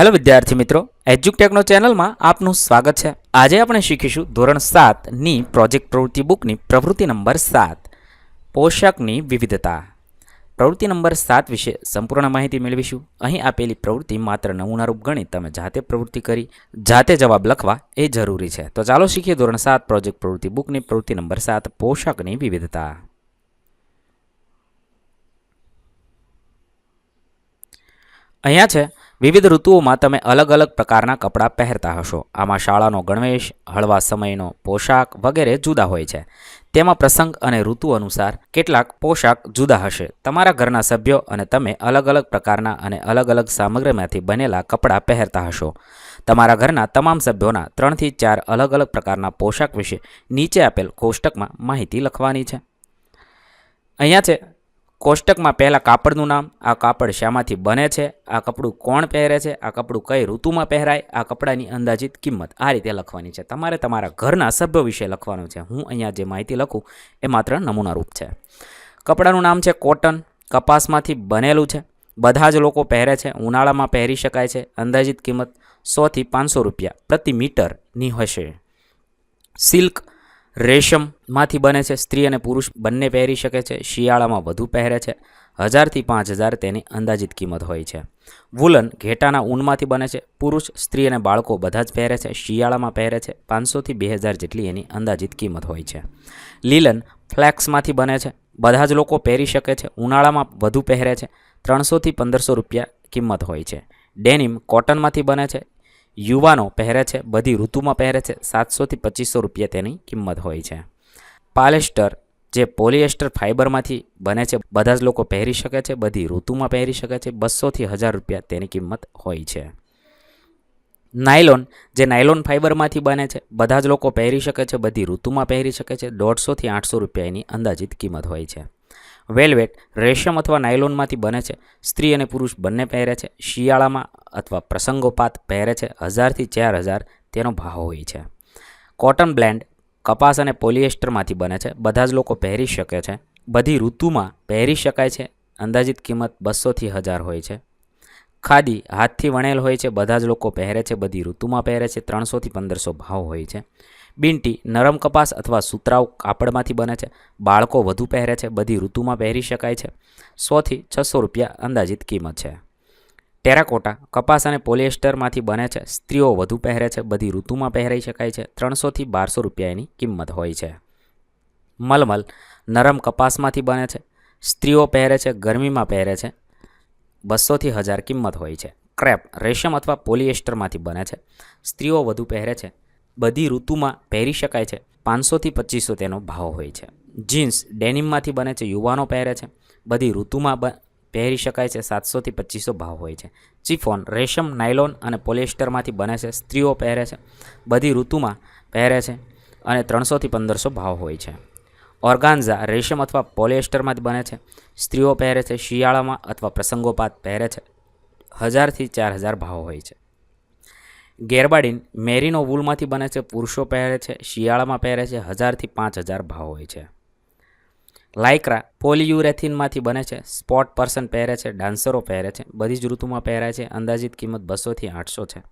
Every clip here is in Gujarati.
હેલો વિદ્યાર્થી મિત્રો એજ્યુકટેકનો ચેનલમાં આપનું સ્વાગત છે. આજે આપણે શીખીશું ધોરણ સાતની પ્રોજેક્ટ પ્રવૃત્તિ બુકની પ્રવૃત્તિ નંબર સાત પોષકની વિવિધતા. પ્રવૃત્તિ નંબર સાત વિશે સંપૂર્ણ માહિતી મેળવીશું. અહીં આપેલી પ્રવૃત્તિ માત્ર નમૂનારૂપ ગણી તમે જાતે પ્રવૃત્તિ કરી, જાતે જવાબ લખવા એ જરૂરી છે. તો ચાલો શીખીએ ધોરણ સાત પ્રોજેક્ટ પ્રવૃત્તિ બુકની પ્રવૃત્તિ નંબર સાત પોષકની વિવિધતા. અહીંયા છે વિવિધ ઋતુઓમાં તમે અલગ અલગ પ્રકારના કપડાં પહેરતા હશો. આમાં શાળાનો ગણવેશ, હળવા સમયનો પોશાક વગેરે જુદા હોય છે. તેમાં પ્રસંગ અને ઋતુ અનુસાર કેટલાક પોશાક જુદા હશે. તમારા ઘરના સભ્યો અને તમે અલગ અલગ પ્રકારના અને અલગ અલગ સામગ્રીમાંથી બનેલા કપડાં પહેરતા હશો. તમારા ઘરના તમામ સભ્યોના ત્રણથી ચાર અલગ અલગ પ્રકારના પોશાક વિશે નીચે આપેલ કોષ્ટકમાં માહિતી લખવાની છે. અહીંયા છે કોષ્ટકમાં પહેલાં કાપડનું નામ, આ કાપડ શામાંથી બને છે, આ કપડું કોણ પહેરે છે, આ કપડું કઈ ઋતુમાં પહેરાય, આ કપડાની અંદાજિત કિંમત, આ રીતે લખવાની છે. તમારે તમારા ઘરના સભ્ય વિશે લખવાનું છે. હું અહીંયા જે માહિતી લખું, એ માત્ર નમૂનારૂપ છે. કપડાનું નામ છે કોટન, કપાસમાંથી બનેલું છે. બધા જ લોકો પહેરે છે, ઉનાળામાં પહેરી શકાય છે. અંદાજિત કિંમત સોથી પાંચસો રૂપિયા પ્રતિ મીટરની હશે. સિલ્ક રેશમમાંથી બને છે. સ્ત્રી અને પુરુષ બંને પહેરી શકે છે. શિયાળામાં વધુ પહેરે છે. હજારથી પાંચ હજાર તેની અંદાજિત કિંમત હોય છે. વુલન ઘેટાના ઊનમાંથી બને છે. પુરુષ, સ્ત્રી અને બાળકો બધા જ પહેરે છે. શિયાળામાં પહેરે છે. પાંચસોથી બે હજાર જેટલી એની અંદાજિત કિંમત હોય છે. લીલન ફ્લેક્સમાંથી બને છે. બધા જ લોકો પહેરી શકે છે. ઉનાળામાં વધુ પહેરે છે. ત્રણસોથી પંદરસો રૂપિયા કિંમત હોય છે. ડેનિમ કોટનમાંથી બને છે. યુવાનો પહેરે છે, બધી ઋતુમાં પહેરે છે સાતસોથી પચીસો રૂપિયા તેની કિંમત હોય છે. પાલેસ્ટર જે પોલિએસ્ટર ફાઇબરમાંથી બને છે, બધા જ લોકો પહેરી શકે છે, બધી ઋતુમાં પહેરી શકે છે બસોથી હજાર રૂપિયા તેની કિંમત હોય છે. નાયલોન જે નાયલોન ફાઇબરમાંથી બને છે, બધા જ લોકો પહેરી શકે છે, બધી ઋતુમાં પહેરી શકે છે દોઢસોથી આઠસો રૂપિયા એની અંદાજિત કિંમત હોય છે. વેલ્વેટ રેશમ અથવા નાયલોનમાંથી બને છે. સ્ત્રી અને પુરુષ બંને પહેરે છે. શિયાળામાં અથવા પ્રસંગોપાત પહેરે છે. હજારથી ચાર હજાર તેનો ભાવ હોય છે. કોટન બ્લેન્ડ કપાસ અને પોલિએસ્ટરમાંથી બને છે. બધા જ લોકો પહેરી શકે છે. બધી ઋતુમાં પહેરી શકાય છે. અંદાજિત કિંમત બસોથી હજાર હોય છે. ખાદી હાથથી વણેલ હોય છે. બધા જ લોકો પહેરે છે. બધી ઋતુમાં પહેરે છે. ત્રણસોથી પંદરસો ભાવ હોય છે. બીંટી નરમ કપાસ અથવા સુતરાઉ કાપડમાંથી બને છે. બાળકો વધુ પહેરે છે, બધી ઋતુમાં પહેરી શકાય છે. સોથી છસો રૂપિયા અંદાજિત કિંમત છે. ટેરાકોટા કપાસ અને પોલિએસ્ટરમાંથી બને છે. સ્ત્રીઓ વધુ પહેરે છે, બધી ઋતુમાં પહેરાઈ શકાય છે. ત્રણસોથી બારસો રૂપિયા એની કિંમત હોય છે. મલમલ નરમ કપાસમાંથી બને છે. સ્ત્રીઓ પહેરે છે, ગરમીમાં પહેરે છે. બસોથી હજાર કિંમત હોય છે. ક્રેપ રેશમ અથવા પોલિએસ્ટરમાંથી બને છે. સ્ત્રીઓ વધુ પહેરે છે. બધી ઋતુમાં પહેરી શકાય છે. પાંચસોથી પચીસો તેનો ભાવ હોય છે. જીન્સ ડેનિમમાંથી બને છે, યુવાનો પહેરે છે. બધી ઋતુમાં પહેરી શકાય છે, સાતસોથી પચીસો ભાવ હોય છે. ચિફોન, રેશમ, નાયલોન અને પોલિએસ્ટરમાંથી બને છે, સ્ત્રીઓ પહેરે છે. બધી ઋતુમાં પહેરે છે અને ત્રણસોથી પંદરસો ભાવ હોય છે. ઓર્ગાન્ઝા, રેશમ અથવા પોલિએસ્ટરમાંથી બને છે. સ્ત્રીઓ પહેરે છે, શિયાળામાં અથવા પ્રસંગોપાત પહેરે છે. હજારથી ચાર હજાર ભાવ હોય છે. ગેરબાડીન મેરીનો વૂલમાંથી બને છે પુરુષો પહેરે છે, શિયાળામાં પહેરે છે, હજારથી પાંચ હજાર ભાવ હોય છે. લાઇક્રા પોલિયુરેથિનમાંથી બને છે, સ્પોટ પર્સન પહેરે છે, ડાન્સરો પહેરે છે, બધી જ ઋતુમાં પહેરાય છે, અંદાજિત કિંમત બસોથી આઠસો છે.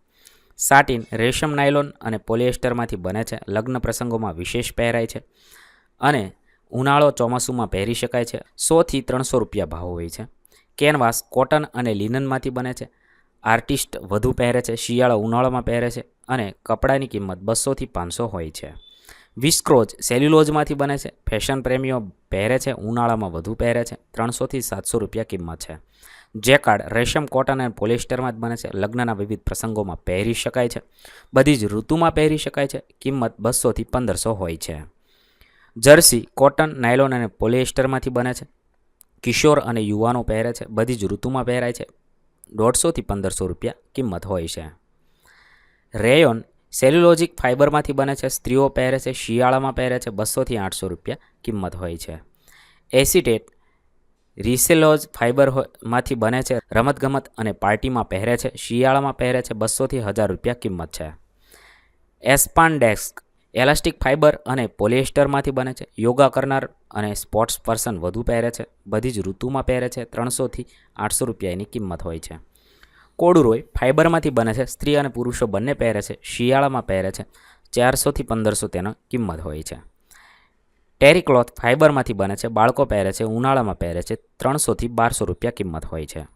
સાટિન રેશમ નાયલોન અને પોલિએસ્ટરમાંથી બને છે, લગ્ન પ્રસંગોમાં વિશેષ પહેરાય છે અને ઉનાળો ચોમાસુમાં પહેરી શકાય છે, સોથી ત્રણસો રૂપિયા ભાવ હોય છે. કેનવાસ કોટન અને લિનનમાંથી બને છે આર્ટિસ્ટ વધુ પહેરે છે, શિયાળો ઉનાળામાં પહેરે છે અને કપડાની કિંમત બસોથી પાંચસો હોય છે. વિસ્ક્રોજ સેલ્યુલોઝમાંથી બને છે, ફેશન પ્રેમીઓ પહેરે છે, ઉનાળામાં વધુ પહેરે છે, ત્રણસોથી સાતસો રૂપિયા કિંમત છે. જેકાર્ડ રેશમ કોટન અને પોલિસ્ટરમાં જ બને છે, લગ્નના વિવિધ પ્રસંગોમાં પહેરી શકાય છે, બધી જ ઋતુમાં પહેરી શકાય છે, કિંમત બસોથી પંદરસો હોય છે. જર્સી, કોટન, નાયલોન અને પોલિએસ્ટરમાંથી બને છે, કિશોર અને યુવાનો પહેરે છે, બધી જ ઋતુમાં પહેરાય છે દોઢસોથી પંદરસો રૂપિયા કિંમત હોય છે. રેયોન સેલ્યુલોજિક ફાઇબરમાંથી બને છે, સ્ત્રીઓ પહેરે છે, શિયાળામાં પહેરે છે, બસોથી આઠસો રૂપિયા કિંમત હોય છે. એસિટેટ રિસેલોજ ફાઇબરમાંથી બને છે, રમતગમત અને પાર્ટીમાં પહેરે છે, શિયાળામાં પહેરે છે, બસોથી હજાર રૂપિયા કિંમત છે. એસ્પાન્ડેસ્ક એલાસ્ટિક ફાઇબર અને પોલિએસ્ટરમાંથી બને છે. યોગા કરનાર અને સ્પોર્ટ્સ પર્સન વધુ પહેરે છે. બધી જ ઋતુમાં પહેરે છે. ત્રણસોથી આઠસો રૂપિયા એની કિંમત હોય છે. કોડુરોય ફાઇબરમાંથી બને છે. સ્ત્રી અને પુરુષો બંને પહેરે છે. શિયાળામાં પહેરે છે. ચારસોથી પંદરસો તેનો કિંમત હોય છે. ટેરી ક્લોથ ફાઇબરમાંથી બને છે. બાળકો પહેરે છે. ઉનાળામાં પહેરે છે. ત્રણસોથી બારસો રૂપિયા કિંમત હોય છે.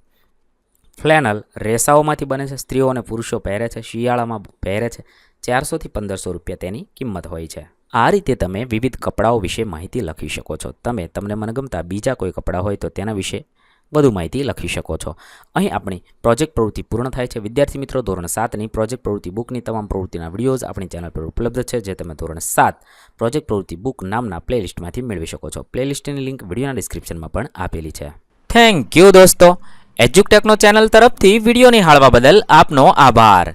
ફ્લેનલ રેસાઓમાંથી બને છે. સ્ત્રીઓ અને પુરુષો પહેરે છે. શિયાળામાં પહેરે છે. ચારસોથી પંદરસો રૂપિયા તેની કિંમત હોય છે. આ રીતે તમે વિવિધ કપડાઓ વિશે માહિતી લખી શકો છો. તમે, તમને મનગમતા બીજા કોઈ કપડાં હોય તો તેના વિશે વધુ માહિતી લખી શકો છો. અહીં આપણી પ્રોજેક્ટ પ્રવૃત્તિ પૂર્ણ થાય છે. વિદ્યાર્થી મિત્રો, ધોરણ સાતની પ્રોજેક્ટ પ્રવૃત્તિ બુકની તમામ પ્રવૃત્તિના વિડીયોઝ આપણી ચેનલ પર ઉપલબ્ધ છે, જે તમે ધોરણ સાત પ્રોજેક્ટ પ્રવૃત્તિ બુક નામના પ્લેલિસ્ટમાંથી મેળવી શકો છો. પ્લેલિસ્ટની લિંક વિડીયોના ડિસ્ક્રિપ્શનમાં પણ આપેલી છે. થેન્ક યુ દોસ્તો. એજ્યુકટેકનો ચેનલ તરફથી વીડિયો નિહાળવા બદલ આપનો આભાર.